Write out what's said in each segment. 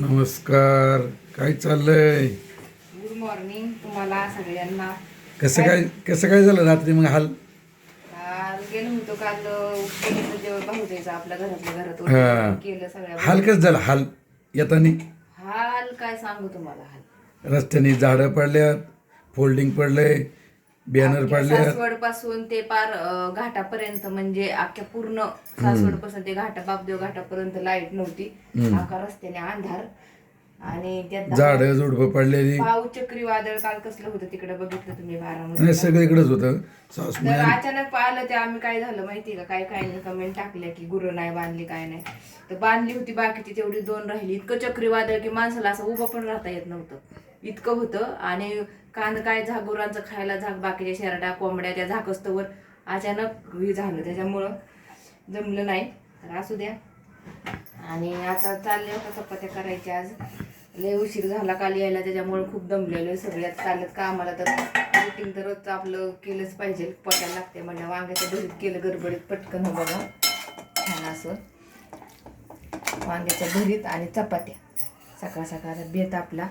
नमस्कार. काय चाललंय? गुड मॉर्निंग तुम्हाला सगळ्यांना. कसं काय कसं काय झालं रात्री मग हाल? काल गेलो होतो काल जेवण भाऊजायचं आपल्या घरातल्या घरात हा. वगैरे केलं सगळ्या हाल कसं झालं? हाल येताना? हाल काय सांगू तुम्हाला हाल. रस्त्याने झाडं पडल्यात फोल्डिंग पडलंय बॅनर पडल्यात सासवडपासून ते पार अं, घाटापर्यंत म्हणजे अख्ख्या पूर्ण सासवडपासून ते घाटा बापदेव घाटापर्यंत लाइट नव्हती. अख्खा रस्त्याने अंधार. आणि त्यात झाडं झुडपं पडलेली. पाऊस चक्रीवादळ काल कसलं होतं तिकडे बघितलं तुम्ही बारामध्ये नाही सगळीकडेच होतं. सास तर अचानक पाहिलं ते आम्ही काय झालं माहिती का? काय काय कमेंट टाकल्या की गुरं नाही बांधली काय नाही. तर बांधली होती बाकीची तेवढी दोन राहिली. इतकं चक्रीवादळ की माणसाला असं उभं पण राहता येत नव्हतं. इतकं होतं. आणि कांद काय झाक गुरांचं खायला झाक बाकीच्या शेरडा कोंबड्या त्या झाकस्तवर अचानक हे झालं. त्याच्यामुळं जमलं नाही. तर असू द्या. आणि आता चालले होता चपात्या करायच्या आज. लय उशीर झाला काल यायला. त्याच्यामुळे खूप दमलेलो सगळ्यात चालत का आम्हाला तर रुटीन तर रोजचं आपलं केलंच पाहिजे. पटायला लागते म्हणजे वांग्याच्या भरीत केलं गडबडीत पटकन हो बघा छान असं. वांग्याच्या भरीत आणि चपात्या. सकाळ सकाळ बेत आपला.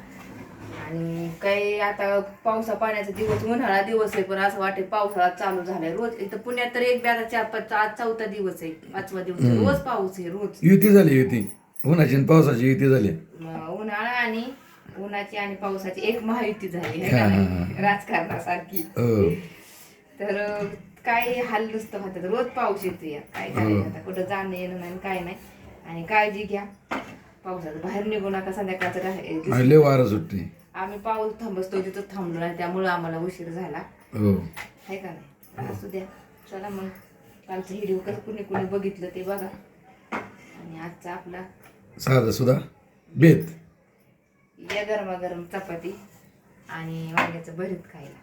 आणि काही आता पावसा पाण्याचा दिवस उन्हाळा दिवस आहे पण असं वाटते पावसाळा चालू झालाय रोज. इथं पुण्यात तर एक आता चार पाच आज चौथा दिवस आहे पाचवा दिवस आहे. रोज पाऊस आहे रोज. युती झाली युती. उन्हाची आणि पावसाची युती झाली. म- उन्हाळा आणि उन्हाची आणि पावसाची एक महायुती झाली है हा, हा? राजकारणासारखी. हो. तर अं, काय हाल नुसतं होतात. रोज पाऊस येतो. या काय करायचं आता? कुठं जाणं येणं नाही काय नाही. आणि काळजी घ्या. पावसाचं बाहेर निघू नका संध्याकाळचं राह- लय वारं सुटते आम्ही पाऊस थांबसतो तिथं थांबलो नाही त्यामुळं आम्हाला उशीर झाला. हो. आहे का नाही? असू द्या. चला मग कालचं व्हिडिओ कसं कुणी कुणी बघितलं ते बघा. आणि आजचा आपला साधं सुद्धा बेत या गरमागरम चपाती आणि वांग्याचं भरीत खायला.